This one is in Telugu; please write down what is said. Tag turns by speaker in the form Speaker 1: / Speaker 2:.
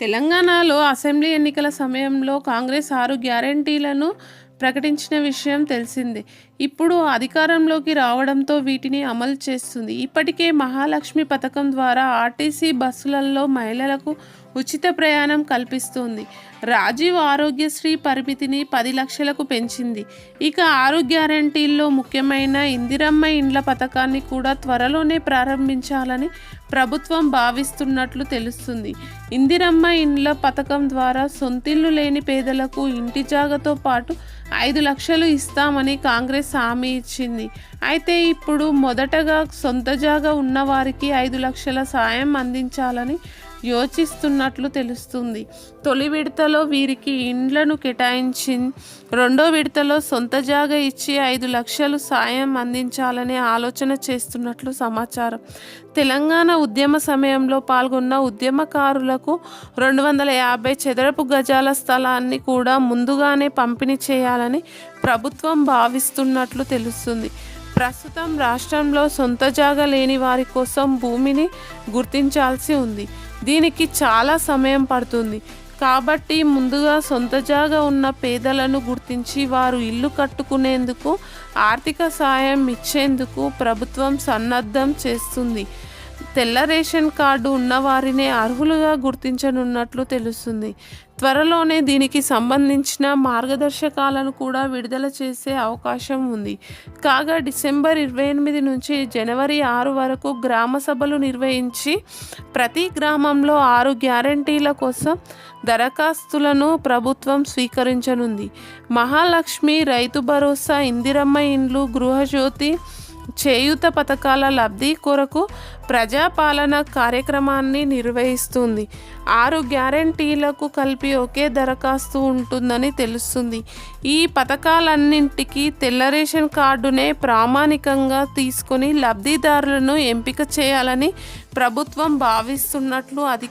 Speaker 1: తెలంగాణలో అసెంబ్లీ ఎన్నికల సమయంలో కాంగ్రెస్ ఆరు గ్యారంటీలను ప్రకటించిన విషయం తెలిసిందే. ఇప్పుడు అధికారంలోకి రావడంతో వీటిని అమలు చేస్తుంది. ఇప్పటికే మహాలక్ష్మి పథకం ద్వారా ఆర్టీసీ బస్సులలో మహిళలకు ఉచిత ప్రయాణం కల్పిస్తోంది. రాజీవ్ ఆరోగ్యశ్రీ పరిమితిని పది లక్షలకు పెంచింది. ఇక ఆరు గ్యారంటీల్లో ముఖ్యమైన ఇందిరమ్మ ఇండ్ల పథకాన్ని కూడా త్వరలోనే ప్రారంభించాలని ప్రభుత్వం భావిస్తున్నట్లు తెలుస్తుంది. ఇందిరమ్మ ఇండ్ల పథకం ద్వారా సొంతిల్లు లేని పేదలకు ఇంటి జాగతో పాటు ఐదు లక్షలు ఇస్తామని కాంగ్రెస్ హామీ ఇచ్చింది. అయితే ఇప్పుడు మొదటగా సొంత జాగా ఉన్నవారికి ఐదు లక్షల సాయం అందించాలని యోచిస్తున్నట్లు తెలుస్తుంది. తొలి విడతలో వీరికి ఇండ్లను కేటాయించి రెండో విడతలో సొంత జాగా ఇచ్చి ఐదు లక్షలు సాయం అందించాలనే ఆలోచన చేస్తున్నట్లు సమాచారం. తెలంగాణ ఉద్యమ సమయంలో పాల్గొన్న ఉద్యమకారులకు రెండు వందల యాభై చదరపు గజాల స్థలాన్ని కూడా ముందుగానే పంపిణీ చేయాలని ప్రభుత్వం భావిస్తున్నట్లు తెలుస్తుంది. ప్రస్తుతం రాష్ట్రంలో సొంత జాగా లేని వారి కోసం భూమిని గుర్తించాల్సి ఉంది. దీనికి చాలా సమయం పడుతుంది. కాబట్టి ముందుగా సొంత జాగా ఉన్న పేదలను గుర్తించి వారు ఇల్లు కట్టుకునేందుకు ఆర్థిక సాయం ఇచ్చేందుకు ప్రభుత్వం సన్నద్ధం చేస్తుంది. తెల్ల రేషన్ కార్డు ఉన్నవారినే అర్హులుగా గుర్తించనున్నట్లు తెలుస్తుంది. త్వరలోనే దీనికి సంబంధించిన మార్గదర్శకాలను కూడా విడుదల చేసే అవకాశం ఉంది. కాగా డిసెంబర్ ఇరవై ఎనిమిది నుంచి జనవరి ఆరు వరకు గ్రామ సభలు నిర్వహించి ప్రతి గ్రామంలో ఆరు గ్యారంటీల కోసం దరఖాస్తులను ప్రభుత్వం స్వీకరించనుంది. మహాలక్ష్మి, రైతు భరోసా, ఇందిరమ్మ ఇండ్లు, గృహజ్యోతి, చేయూత పథకాల లబ్ధి కొరకు ప్రజాపాలన కార్యక్రమాన్ని నిర్వహిస్తుంది. ఆరు గ్యారంటీలకు కలిపి ఒకే దరఖాస్తు ఉంటుందని తెలుస్తుంది. ఈ పథకాలన్నింటికీ తెల్ల రేషన్ కార్డునే ప్రామాణికంగా తీసుకొని లబ్ధిదారులను ఎంపిక చేయాలని ప్రభుత్వం భావిస్తున్నట్లు అధిక